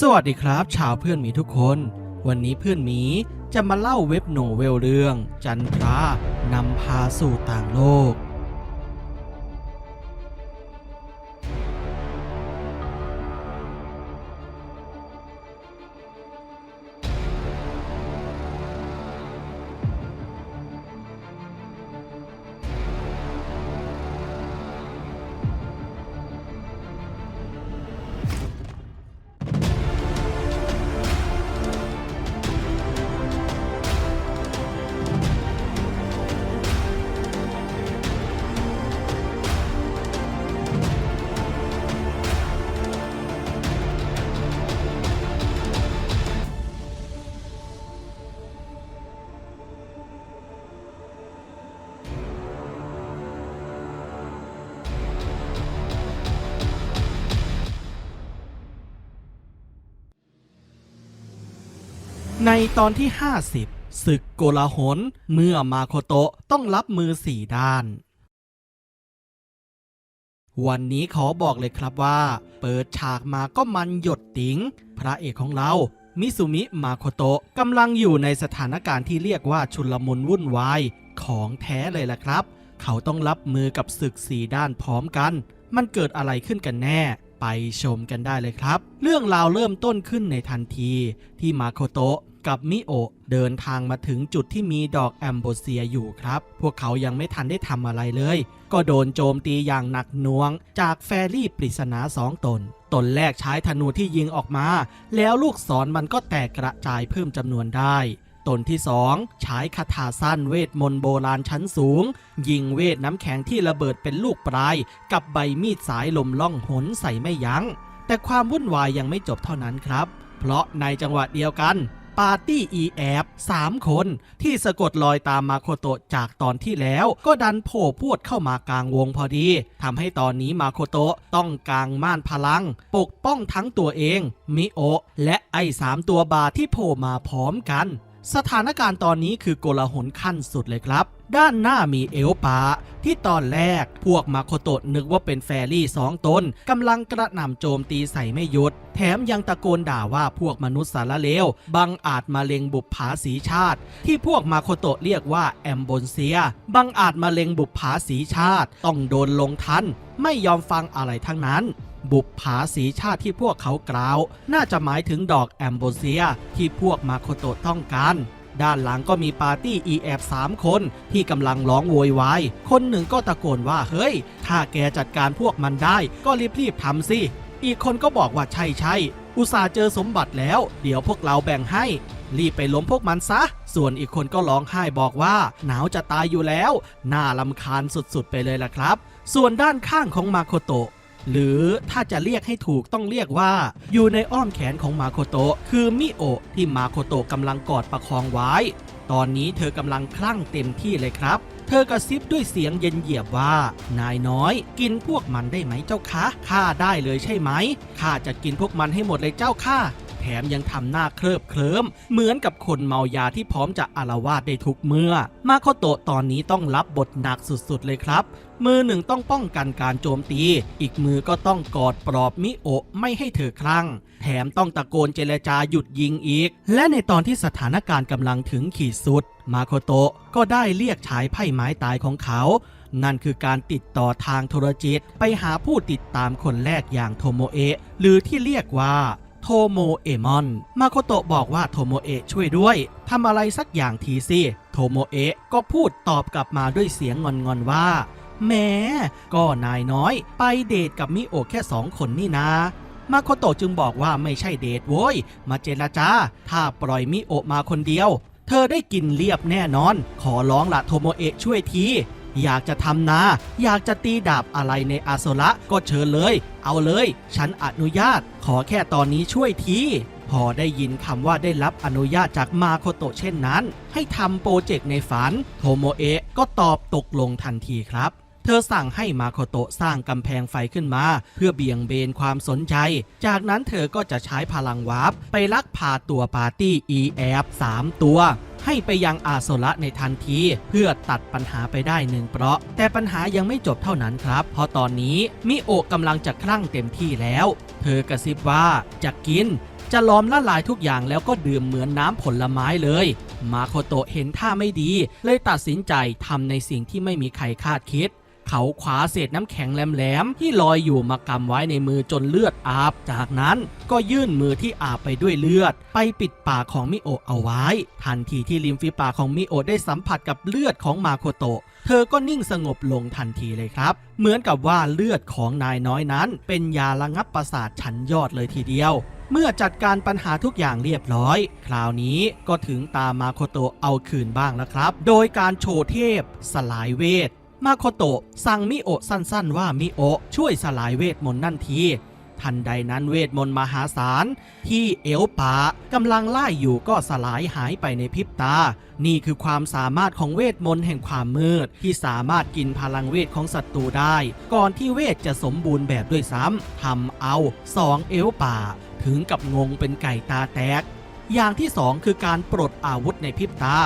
สวัสดีครับชาวเพื่อนหมีทุกคน วันนี้เพื่อนหมีจะมาเล่าเว็บโนเวลเรื่อง จันทรานำพาสู่ต่างโลก ตอนที่ 50ศึกโกลาหลเมื่อมาโคโตะต้องรับมือสี่ด้าน วันนี้ขอบอกเลยครับว่า เปิดฉากมาก็มันหยดติ๋งพระเอกของเรามิสุมิมาโคโตะกำลังอยู่ในสถานการณ์ที่เรียกว่าชุลมุนวุ่นวาย ของแท้เลยล่ะครับ เขาต้องรับมือกับศึกสีด้านพร้อมกัน มันเกิดอะไรขึ้นกันแน่ ไปชมกันได้เลยครับ เรื่องราวเริ่มต้นขึ้นในทันที ที่มาโคโตะ กับมิโอะเดินทางมาถึงจุดที่มีดอกแอมโบเซียอยู่ครับ พวกเขายังไม่ทันได้ทำอะไรเลย ก็โดนโจมตีอย่างหนักหน่วง จากแฟรี่ปริศนาสองตน ตนแรกใช้ธนูที่ยิงออกมา แล้วลูกศรมันก็แตกกระจายเพิ่มจำนวนได้ตนที่สองใช้คาถาสั้นเวทมนต์โบราณชั้นสูง ยิงเวทน้ำแข็งที่ระเบิดเป็นลูกปลาย กับใบมีดสายลมล่องหนใส่ไม่ยัง้ง แต่ความวุ่นวายยังไม่จบเท่านั้นครับ เพราะในจังหวะเดียวกัน ปาร์ตี้อีแอบสามคนที่สะกดรอยตามมาโคโตะจากตอนที่แล้ว ก็ดันโผล่พวดเข้ามากลางวงพอดีทำให้ตอนนี้มาโคโตะต้องกางม่านพลัง ปกป้องทั้งตัวเอง มิโอะและไอ้สามตัวบาที่โผล่มาพร้อมกัน สถานการณ์ตอนนี้คือโกลาหลขั้นสุดเลยครับ ด้านหน้ามีเอลปาที่ตอนแรกพวกมาโคโตะนึกว่าเป็นแฟรี่สองตนกำลังกระหน่ำโจมตีใส่ไม่หยุด แถมยังตะโกนด่าว่าพวกมนุษย์สารเลวบังอาจมาเล็งบุปผาสีชาติ ที่พวกมาโคโตะเรียกว่าแอมบนเซีย บังอาจมาเล็งบุปผาสีชาติ ต้องโดนลงทัน ไม่ยอมฟังอะไรทั้งนั้น บุปผาสีชาติที่พวกเขากล่าว น่าจะหมายถึงดอกแอมโบเซียที่พวกมาโคโตะต้องการด้านหลังก็มีปาร์ตี้อีแอบสามคนที่กำลังร้องโวยวาย คนหนึ่งก็ตะโกนว่าเฮ้ย ถ้าแกจัดการพวกมันได้ ก็รีบๆทำสิ อีกคนก็บอกว่าใช่ใช่ๆอุตส่าห์เจอสมบัติแล้ว เดี๋ยวพวกเราแบ่งให้ รีบไปล้มพวกมันซะ ส่วนอีกคนก็ร้องไห้บอกว่า หนาวจะตายอยู่แล้ว น่าลำคาญสุดๆไปเลยล่ะครับ ส่วนด้านข้างของมาโคโตะ หรือถ้าจะเรียกให้ถูกต้องเรียกว่า อยู่ในอ้อมแขนของมาโคโตะคือมิโอะที่มาโคโตะกำลังกอดประคองไว้ ตอนนี้เธอกำลังคลั่งเต็มที่เลยครับ เธอกระซิบด้วยเสียงเย็นเหยียบว่า นายน้อย กินพวกมันได้ไหมเจ้าคะข้าได้เลยใช่ไหมข้าจะกินพวกมันให้หมดเลยเจ้าค่ะ แถมยังทำหน้าเคลิบเคลิ้มเหมือนกับคนเมายาที่พร้อมจะอารวาสได้ทุกเมื่อ มาโคโตะตอนนี้ต้องรับบทหนักสุดๆเลยครับ มือหนึ่งต้องป้องกันการโจมตี อีกมือก็ต้องกอดปลอบมิโอะไม่ให้เธอคลั่ง แถมต้องตะโกนเจรจาหยุดยิงอีก และในตอนที่สถานการณ์กำลังถึงขีดสุด มาโคโตะก็ได้เรียกชายไพ่ไม้ตายของเขานั่นคือการติดต่อทางโทรจิต ไปหาผู้ติดตามคนแรกอย่างโทโมเอะหรือที่เรียกว่า โทโมเอมอน มาโคโตะบอกว่าโทโมเอะช่วยด้วยทำอะไรสักอย่างทีสิ โทโมเอะก็พูดตอบกลับมาด้วยเสียงงอนๆว่าแหม้ก็นายน้อย ไปเดทกับมิโอแค่สองคนนี่นามาโคโตะจึงบอกว่าไม่ใช่เดทโว้ย มาเจรจา ถ้าปล่อยมิโอมาคนเดียว เธอได้กินเรียบแน่นอน ขอร้องละโทโมเอะช่วยที อยากจะทำนา อยากจะตีดาบอะไรในอาโซระก็เชิญเลย เอาเลย ฉันอนุญาต ขอแค่ตอนนี้ช่วยทีพอได้ยินคำว่าได้รับอนุญาตจากมาโคโตเช่นนั้น ให้ทำโปรเจกต์ในฝัน โทโมเอะก็ตอบตกลงทันทีครับ เธอสั่งให้มาโคโตสร้างกำแพงไฟขึ้นมา เพื่อเบี่ยงเบนความสนใจ จากนั้นเธอก็จะใช้พลังวาร์ปไปลักพาตัวปาร์ตี้ e f 3ตัว ให้ไปยังอาโซระในทันที เพื่อตัดปัญหาไปได้หนึ่งเปราะ แต่ปัญหายังไม่จบเท่านั้นครับ เพราะตอนนี้มิโอะกำลังจะคลั่งเต็มที่แล้ว เธอกระซิบว่าจะกินจะล้อมละลายทุกอย่างแล้วก็ดื่มเหมือนน้ำผลไม้เลย มาโคโตะเห็นท่าไม่ดี เลยตัดสินใจทำในสิ่งที่ไม่มีใครคาดคิด เขาขวาเศษน้ำแข็งแหลมๆที่ลอยอยู่มากำไว้ในมือจนเลือดอาบ จากนั้นก็ยื่นมือที่อาบไปด้วยเลือด ไปปิดปากของมิโอะเอาไว้ ทันทีที่ริมฝีปากของมิโอะได้สัมผัสกับเลือดของมาโคโตะ เธอก็นิ่งสงบลงทันทีเลยครับ เหมือนกับว่าเลือดของนายน้อยนั้น เป็นยาระงับประสาทชั้นยอดเลยทีเดียวเมื่อจัดการปัญหาทุกอย่างเรียบร้อย คราวนี้ก็ถึงตามาโคโตเอาคืนบ้างแล้วครับ โดยการโชว์เทพ สลายเวท มาโคโตะสั่งมิโอะสั้นๆว่ามิโอะช่วยสลายเวทมนต์นั่นทีทันใดนั้นเวทมนต์มหาศาล ที่เอลปากำลังไล่อยู่ก็สลายหายไปในพริบตา นี่คือความสามารถของเวทมนต์แห่งความมืด ที่สามารถกินพลังเวทของศัตรูได้ ก่อนที่เวทจะสมบูรณ์แบบด้วยซ้ำทำเอาสองเอลปา ถึงกับงงเป็นไก่ตาแตก อย่างที่สองคือการปลดอาวุธในพริบตา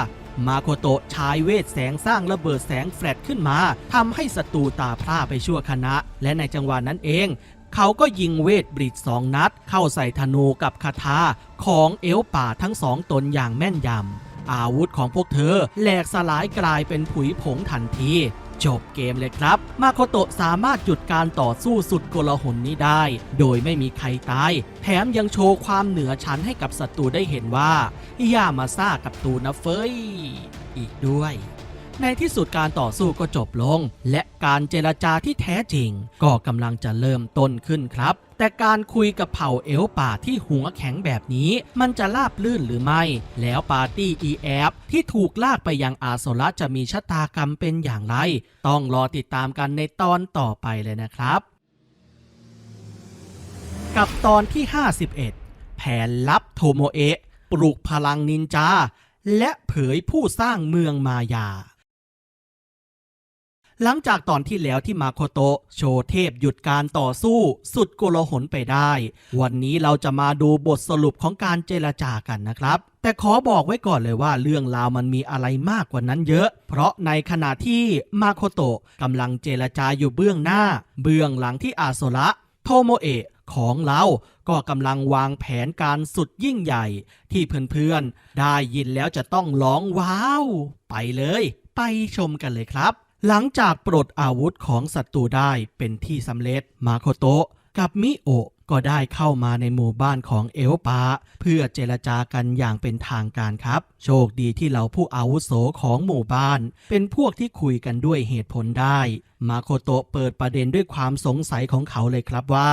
มาโคโตะใช้เวทแสงสร้างระเบิดแสงแฟลชขึ้นมาทำให้ศัตรูตาพร่าไปชั่วคณะ และในจังหวะนั้นเอง เขาก็ยิงเวทบริดสองนัด เข้าใส่ธนูกับคาถาของเอลป่าทั้งสองตนอย่างแม่นยำอาวุธของพวกเธอแหลกสลายกลายเป็นผุยผงทันที จบเกมเลยครับ มาโคโตะสามารถหยุดการต่อสู้สุดโกลาหลนี้ได้ โดยไม่มีใครตาย แถมยังโชว์ความเหนือชั้นให้กับศัตรูได้เห็นว่าย่ามาซ่ากับตูนะเฟยอีกด้วย ในที่สุดการต่อสู้ก็จบลง และการเจรจาที่แท้จริง ก็กำลังจะเริ่มต้นขึ้นครับ แต่การคุยกับเผ่าเอลป่าที่หัวแข็งแบบนี้ มันจะราบลื่นหรือไม่ แล้วปาร์ตี้ EF ที่ถูกลากไปยังอาโซระจะมีชะตากรรมเป็นอย่างไร ต้องรอติดตามกันในตอนต่อไปเลยนะครับ กับตอนที่ 51 แผนลับโทโมเอะปลุกพลังนินจาและเผยผู้สร้างเมืองมายา หลังจากตอนที่แล้วที่มาโคโตะโชเทพหยุดการต่อสู้ สุดโกลหลไปได้ วันนี้เราจะมาดูบทสรุปของการเจรจากันนะครับแต่ขอบอกไว้ก่อนเลยว่าเรื่องราวมันมีอะไรมากกว่านั้นเยอะ เพราะในขณะที่มาโคโตะกำลังเจรจาอยู่เบื้องหน้า เบื้องหลังที่อาโซระโทโมเอะของเราก็กำลังวางแผนการสุดยิ่งใหญ่ ที่เพื่อนๆ ได้ยินแล้วจะต้องร้องว้าว ไปเลย ไปชมกันเลยครับ หลังจากปลดอาวุธของศัตรูได้เป็นที่สำเร็จ มาโคโตะกับมิโอะก็ได้เข้ามาในหมู่บ้านของเอลปา เพื่อเจรจากันอย่างเป็นทางการครับ โชคดีที่เราผู้อาวุโสของหมู่บ้าน เป็นพวกที่คุยกันด้วยเหตุผลได้ มาโคโตะเปิดประเด็นด้วยความสงสัยของเขาเลยครับว่า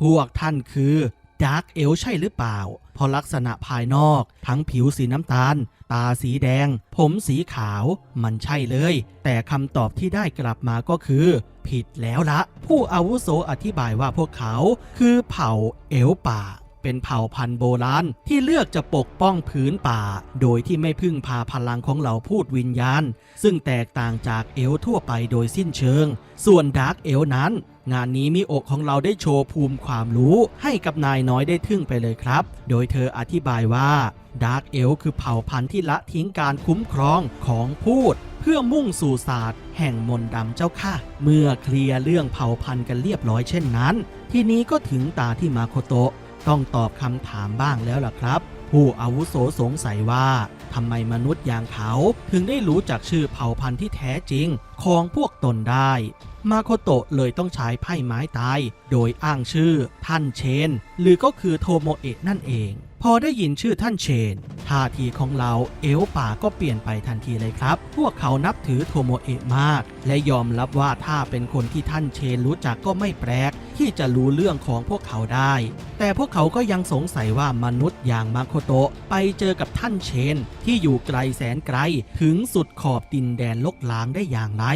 พวกท่านคือดาร์กเอลใช่หรือเปล่า เพราะลักษณะภายนอก ทั้งผิวสีน้ำตาล ตาสีแดง ผมสีขาว มันใช่เลย แต่คำตอบที่ได้กลับมาก็คือ ผิดแล้วละ ผู้อาวุโสอธิบายว่าพวกเขา คือเผ่าเอลป่าเป็นเผ่าพันธุ์โบราณที่เลือกจะปกป้องผืนป่า โดยที่ไม่พึ่งพาพลังของเหล่าพูดวิญญาณ ซึ่งแตกต่างจากเอลทั่วไปโดยสิ้นเชิง ส่วนดาร์กเอลนั้น งานนี้มีอกของเราได้โชว์ภูมิความรู้ให้กับนายน้อยได้ทึ่งไปเลยครับ โดยเธออธิบายว่าดาร์กเอลคือเผ่าพันธุ์ที่ละทิ้งการคุ้มครองของพูด เพื่อมุ่งสู่ศาสตร์แห่งมนต์ดำเจ้าค่ะ เมื่อเคลียร์เรื่องเผ่าพันธุ์กันเรียบร้อยเช่นนั้น ทีนี้ก็ถึงตาที่มาโคโตะต้องตอบคำถามบ้างแล้วล่ะครับ ผู้อาวุโสสงสัยว่าทำไมมนุษย์อย่างเขาถึงได้รู้จักชื่อเผ่าพันธุ์ที่แท้จริงของพวกตนได้ มาโคโตะเลยต้องใช้ไพ่ไม้ตาย โดยอ้างชื่อท่านเชน หรือก็คือโทโมเอะนั่นเอง พอได้ยินชื่อท่านเชน ท่าทีของเราเอลป่าก็เปลี่ยนไปทันทีเลยครับ พวกเขานับถือโทโมเอะมาก และยอมรับว่าถ้าเป็นคนที่ท่านเชนรู้จักก็ไม่แปลก ที่จะรู้เรื่องของพวกเขาได้ แต่พวกเขาก็ยังสงสัยว่ามนุษย์อย่างมาโคโตะไปเจอกับท่านเชน ที่อยู่ไกลแสนไกล ถึงสุดขอบดินแดนลกล้างได้อย่างไร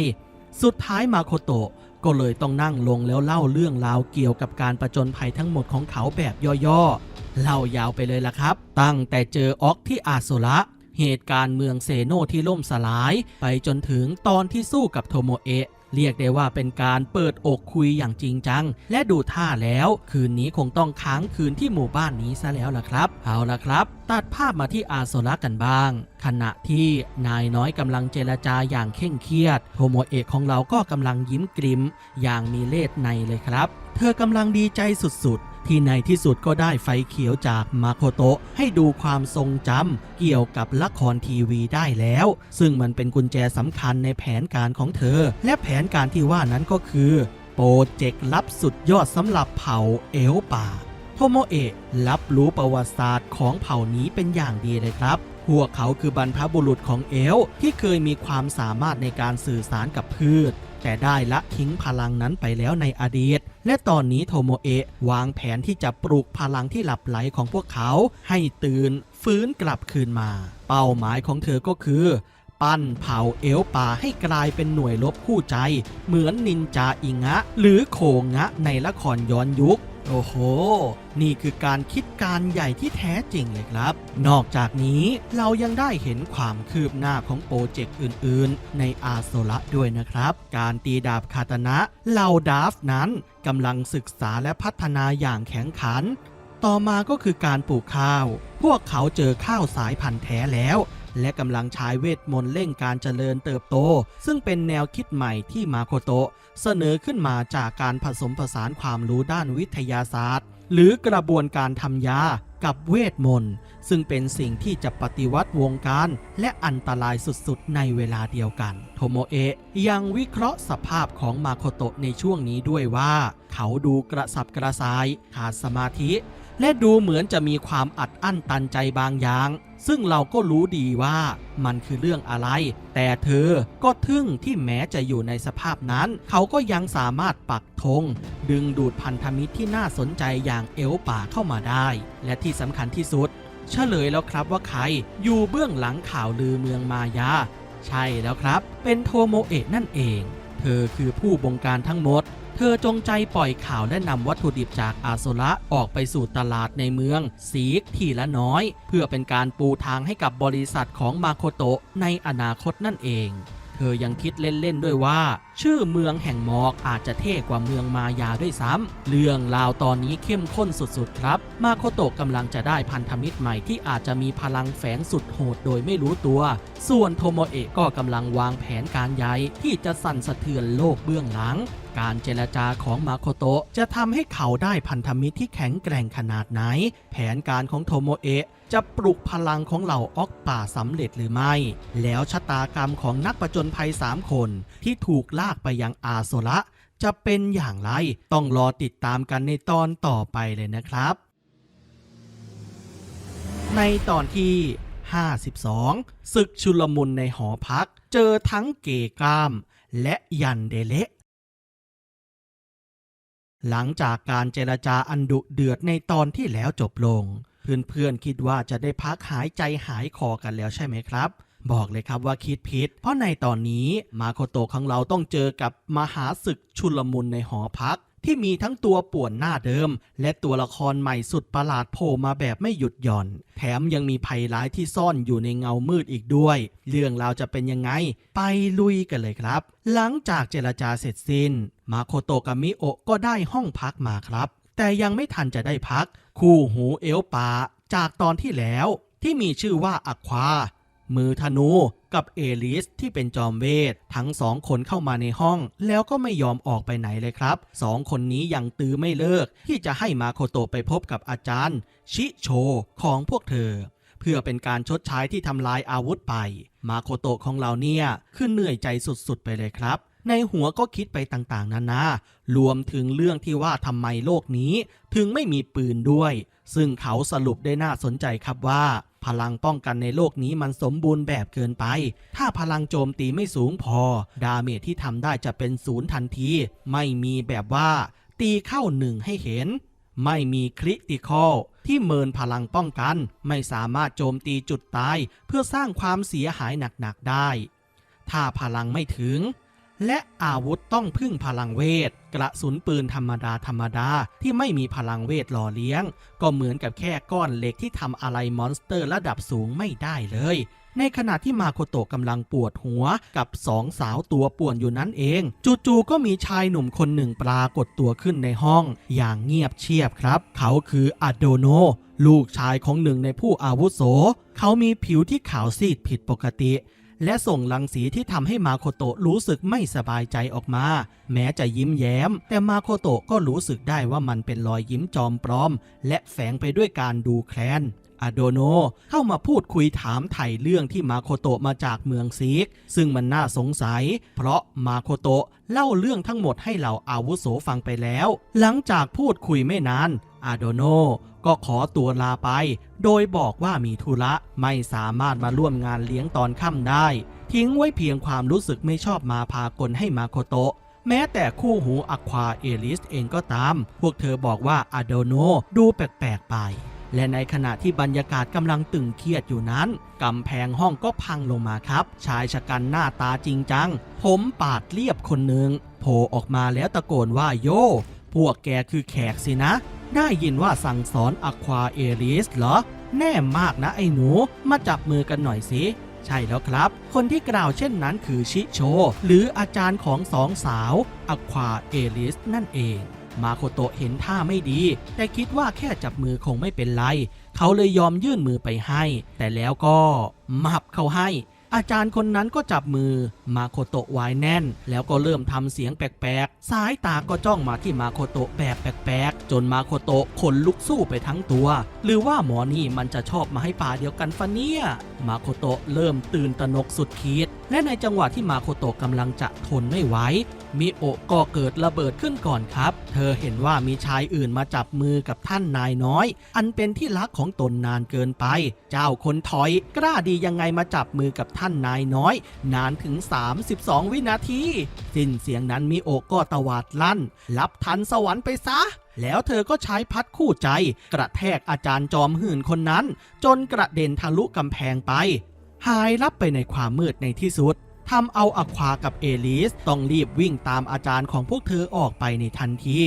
สุดท้ายมาโคโตะก็เลยต้องนั่งลงแล้วเล่าเรื่องราวเกี่ยวกับการประจนภัยทั้งหมดของเขาแบบย่อๆ เล่ายาวไปเลยล่ะครับ ตั้งแต่เจอออกที่อาโซระเหตุการณ์เมืองเซโนที่ล่มสลาย ไปจนถึงตอนที่สู้กับโทโมเอะ เรียกได้ว่าเป็นการเปิดอกคุยอย่างจริงจัง และดูท่าแล้ว คืนนี้คงต้องค้างคืนที่หมู่บ้านนี้ซะแล้วล่ะครับ เอาล่ะครับ ตัดภาพมาที่อาโซระกันบ้าง ขณะที่นายน้อยกำลังเจรจาอย่างเคร่งเครียดโทโมเอะของเราก็กำลังยิ้มกริมอย่างมีเล่ห์ในเลยครับ เธอกำลังดีใจสุดๆ ที่ในที่สุดก็ได้ไฟเขียวจากมาโคโตะให้ดูความทรงจำเกี่ยวกับละครทีวีได้แล้ว ซึ่งมันเป็นกุญแจสำคัญในแผนการของเธอ และแผนการที่ว่านั้นก็คือ โปรเจกต์ลับสุดยอดสำหรับเผ่าเอลป่าโทโมเอะรับรู้ประวัติศาสตร์ของเผ่านี้เป็นอย่างดีเลยครับพวกเขาคือบรรพบุรุษของเอลที่เคยมีความสามารถในการสื่อสารกับพืช แต่ได้ละทิ้งพลังนั้นไปแล้วในอดีต และตอนนี้โทโมเอะวางแผนที่จะปลุกพลังที่หลับไหลของพวกเขา ให้ตื่น ฟื้นกลับคืนมา เป้าหมายของเธอก็คือ ปั้นเผ่าเอลป่าให้กลายเป็นหน่วยลบคู่ใจ เหมือนนินจาอิงะ หรือโคงะในละครย้อนยุค โอ้โห นี่คือการคิดการใหญ่ที่แท้จริงเลยครับ นอกจากนี้เรายังได้เห็นความคืบหน้าของโปรเจกต์อื่น ๆ ในอาโซละด้วยนะครับ การตีดาบคาตานะเหล่าดาฟนั้นกำลังศึกษาและพัฒนาอย่างแข็งขัน ต่อมาก็คือการปลูกข้าว พวกเขาเจอข้าวสายพันธุ์แท้แล้ว และกำลังใช้เวทมนต์เร่งการเจริญเติบโต ซึ่งเป็นแนวคิดใหม่ที่มาโคโตะเสนอขึ้นมาจากการผสมผสานความรู้ด้านวิทยาศาสตร์ หรือกระบวนการทำยากับเวทมนต์ ซึ่งเป็นสิ่งที่จะปฏิวัติวงการ และอันตรายสุดๆ ในเวลาเดียวกัน โทโมเอะยังวิเคราะห์สภาพของมาโคโตะในช่วงนี้ด้วยว่า เขาดูกระสับกระส่าย ขาดสมาธิ และดูเหมือนจะมีความอัดอั้นตันใจบางอย่าง ซึ่งเราก็รู้ดีว่ามันคือเรื่องอะไร แต่เธอก็ทึ่งที่แม้จะอยู่ในสภาพนั้น เขาก็ยังสามารถปักธงดึงดูดพันธมิตรที่น่าสนใจอย่างเอลป่าเข้ามาได้ และที่สำคัญที่สุด เฉลยแล้วครับว่าใครอยู่เบื้องหลังข่าวลือเมืองมายา ใช่แล้วครับ เป็นโทโมเอะนั่นเอง เธอคือผู้บงการทั้งหมด เธอจงใจปล่อยข่าวและนำวัตถุดิบจากอาโซระออกไปสู่ตลาดในเมืองซีกทีละน้อย เพื่อเป็นการปูทางให้กับบริษัทของมาโคโตะในอนาคตนั่นเอง เธอยังคิดเล่นๆด้วยว่า ชื่อเมืองแห่งหมอกอาจจะเท่กว่าเมืองมายาด้วยซ้ำเรื่องราวตอนนี้เข้มข้นสุดๆครับ มาโคโตะกำลังจะได้พันธมิตรใหม่ที่อาจจะมีพลังแฝงสุดโหดโดยไม่รู้ตัว ส่วนโทโมเอะก็กำลังวางแผนการใหญ่ที่จะสั่นสะเทือนโลกเบื้องหลังการเจรจาของมาโคโตะจะทำให้เขาได้พันธมิตรที่แข็งแกร่งขนาดไหน แผนการของโทโมเอะ จะปลุกพลังของเหล่าออกป่าสำเร็จหรือไม่ แล้วชะตากรรมของนักประจนภัย 3 คนที่ถูกลากไปยังอาโซระจะเป็นอย่างไร ต้องรอติดตามกันในตอนต่อไปเลยนะครับ ในตอนที่ 52 ศึกชุลมุนในหอพัก เจอทั้งเกกล้าม และยันเดเละหลังจากการเจรจาอันดุเดือดในตอนที่แล้วจบลง เพื่อนๆ คิดว่าจะได้พักหายใจหายคอกันแล้วใช่ไหมครับ บอกเลยครับว่าคิดผิด เพราะในตอนนี้มาโคโตของเราต้องเจอกับมหาศึกชุลมุนในหอพักที่มีทั้งตัวป่วนหน้าเดิม และตัวละครใหม่สุดประหลาดโผล่มาแบบไม่หยุดหย่อน แถมยังมีภัยร้ายที่ซ่อนอยู่ในเงามืดอีกด้วย เรื่องราวจะเป็นยังไง ไปลุยกันเลยครับ หลังจากเจรจาเสร็จสิ้น มาโคโตกับมิโอะก็ได้ห้องพักมาครับ แต่ยังไม่ทันจะได้พัก คู่หูเอลปาจากตอนที่แล้วที่มีชื่อว่าอควา มือธนูกับเอลิสที่เป็นจอมเวท ทั้งสองคนเข้ามาในห้อง แล้วก็ไม่ยอมออกไปไหนเลยครับสองคนนี้ยังตื้อไม่เลิก ที่จะให้มาโคโตไปพบกับอาจารย์ ชิโชของพวกเธอ เพื่อเป็นการชดใช้ที่ทำลายอาวุธไป มาโคโตของเราเนี่ยคือเหนื่อยใจสุดๆไปเลยครับ ในหัวก็คิดไปต่างๆ นานารวมถึงเรื่องที่ว่าทำไมโลกนี้ ถึงไม่มีปืนด้วย ซึ่งเขาสรุปได้น่าสนใจครับว่า พลังป้องกันในโลกนี้มันสมบูรณ์แบบเกินไป ถ้าพลังโจมตีไม่สูงพอ ดาเมจที่ทำได้จะเป็นศูนย์ทันที ไม่มีแบบว่า ตีเข้าหนึ่งให้เห็น ไม่มีคริติคอลที่เมินพลังป้องกัน ไม่สามารถโจมตีจุดตาย เพื่อสร้างความเสียหายหนักๆได้ ถ้าพลังไม่ถึง และอาวุธต้องพึ่งพลังเวท กระสุนปืนธรรมดาธรรมดาที่ไม่มีพลังเวทหล่อเลี้ยง ก็เหมือนกับแค่ก้อนเหล็กที่ทำอะไรมอนสเตอร์ระดับสูงไม่ได้เลย ในขณะที่มาโคโตะกำลังปวดหัวกับสองสาวตัวป่วนอยู่นั้นเอง จู่ๆก็มีชายหนุ่มคนหนึ่งปรากฏตัวขึ้นในห้อง อย่างเงียบเชียบครับ เขาคืออาโดโนลูกชายของหนึ่งในผู้อาวุโส เขามีผิวที่ขาวซีดผิดปกติ และส่งรังสีที่ทำให้มาโคโตะรู้สึกไม่สบายใจออกมา แม้จะยิ้มแย้ม แต่มาโคโตะก็รู้สึกได้ว่ามันเป็นรอยยิ้มจอมปลอม และแฝงไปด้วยการดูแคลนอาโดโนเข้ามาพูดคุยถามไถ่เรื่องที่มาโคโตะมาจากเมืองซีก ซึ่งมันน่าสงสัย เพราะมาโคโตะเล่าเรื่องทั้งหมดให้เหล่าอาวุโสฟังไปแล้ว หลังจากพูดคุยไม่นาน อาโดโนก็ขอตัวลาไป โดยบอกว่ามีธุระไม่สามารถมาร่วมงานเลี้ยงตอนค่ำได้ ทิ้งไว้เพียงความรู้สึกไม่ชอบมาพากลให้มาโคโตะแม้แต่คู่หูอควาเอลิสเองก็ตาม พวกเธอบอกว่าอาโดโนดูแปลกๆไป และในขณะที่บรรยากาศกำลังตึงเครียดอยู่นั้น กำแพงห้องก็พังลงมาครับ ชายชะกันหน้าตาจริงจัง ผมปาดเรียบคนหนึ่งโผล่ออกมาแล้วตะโกนว่าโย พวกแกคือแขกสินะ ได้ยินว่าสั่งสอนอควาเอลิสเหรอ แน่มากนะไอ้หนู มาจับมือกันหน่อยสิ ใช่แล้วครับ คนที่กล่าวเช่นนั้นคือชิโช หรืออาจารย์ของสองสาวอควาเอลิสนั่นเอง มาโคโตะเห็นท่าไม่ดี แต่คิดว่าแค่จับมือคงไม่เป็นไร เขาเลยยอมยื่นมือไปให้ แต่แล้วก็มับเขาให้ อาจารย์คนนั้นก็จับมือมาโคโตะไว้แน่น แล้วก็เริ่มทำเสียงแปลกๆ สายตาก็จ้องมาที่มาโคโตะแบบแปลกๆ จนมาโคโตะขนลุกสู้ไปทั้งตัว หรือว่าหมอนี่มันจะชอบมาให้ป่าเดียวกันฟะเนี่ย มาโคโตะเริ่มตื่นตระหนกสุดขีด และในจังหวะที่มาโคโตะกำลังจะทนไม่ไหวมิโอะก็เกิดระเบิดขึ้นก่อนครับ เธอเห็นว่ามีชายอื่นมาจับมือกับท่านนายน้อย อันเป็นที่รักของตนนานเกินไป เจ้าคนถอย กล้าดียังไงมาจับมือกับท่านนายน้อย นานถึง 32 วินาที สิ้นเสียงนั้นมิโอะก็ตวาดลั่น รับทันสวรรค์ไปซะแล้วเธอก็ใช้พัดคู่ใจ กระแทกอาจารย์จอมหื่นคนนั้น จนกระเด็นทะลุกำแพงไป หายลับไปในความมืดในที่สุดทำเอาอควากับเอลิสต้องรีบวิ่งตามอาจารย์ของพวกเธอออกไปในทันที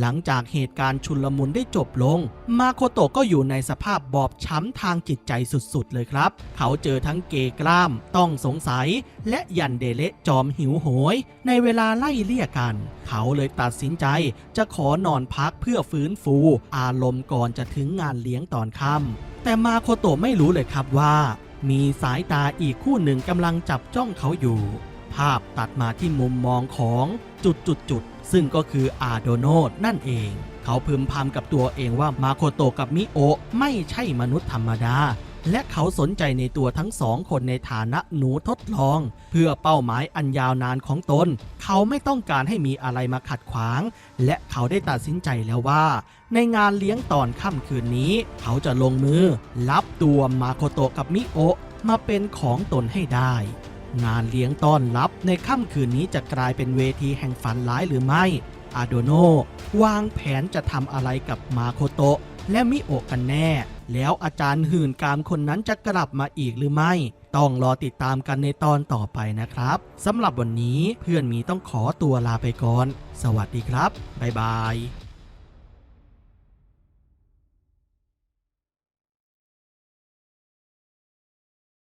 หลังจากเหตุการณ์ชุลมุนได้จบลง มาโคโตะก็อยู่ในสภาพบอบช้ำทางจิตใจสุดๆเลยครับ เขาเจอทั้งเกย์กล้าม ต้องสงสัย และยันเดเละจอมหิวโหย ในเวลาไล่เลี่ยกัน เขาเลยตัดสินใจจะขอนอนพักเพื่อฟื้นฟู อารมณ์ก่อนจะถึงงานเลี้ยงตอนค่ำแต่มาโคโตะไม่รู้เลยครับว่า มีสายตาอีกคู่หนึ่งกำลังจับจ้องเขาอยู่ ภาพตัดมาที่มุมมองของจุดจุดจุดๆซึ่งก็คืออาโดโนดนั่นเอง เขาพึมพำกับตัวเองว่ามาโคโตกับมิโอไม่ใช่มนุษย์ธรรมดา และเขาสนใจในตัวทั้งสองคนในฐานะหนูทดลอง เพื่อเป้าหมายอันยาวนานของตน เขาไม่ต้องการให้มีอะไรมาขัดขวาง และเขาได้ตัดสินใจแล้วว่า ในงานเลี้ยงตอนค่ำคืนนี้ เขาจะลงมือรับตัวมาโคโตะกับมิโอะมาเป็นของตนให้ได้ งานเลี้ยงต้อนรับในค่ำคืนนี้จะกลายเป็นเวทีแห่งฝันร้ายหรือไม่อาโดโนวางแผนจะทำอะไรกับมาโคโตะและมิโอะกันแน่ แล้วอาจารย์หื่นกามคนนั้นจะกลับมาอีกหรือไม่ ต้องรอติดตามกันในตอนต่อไปนะครับสำหรับวันนี้เพื่อนมีต้องขอตัวลาไปก่อน สวัสดีครับ บ๊ายบาย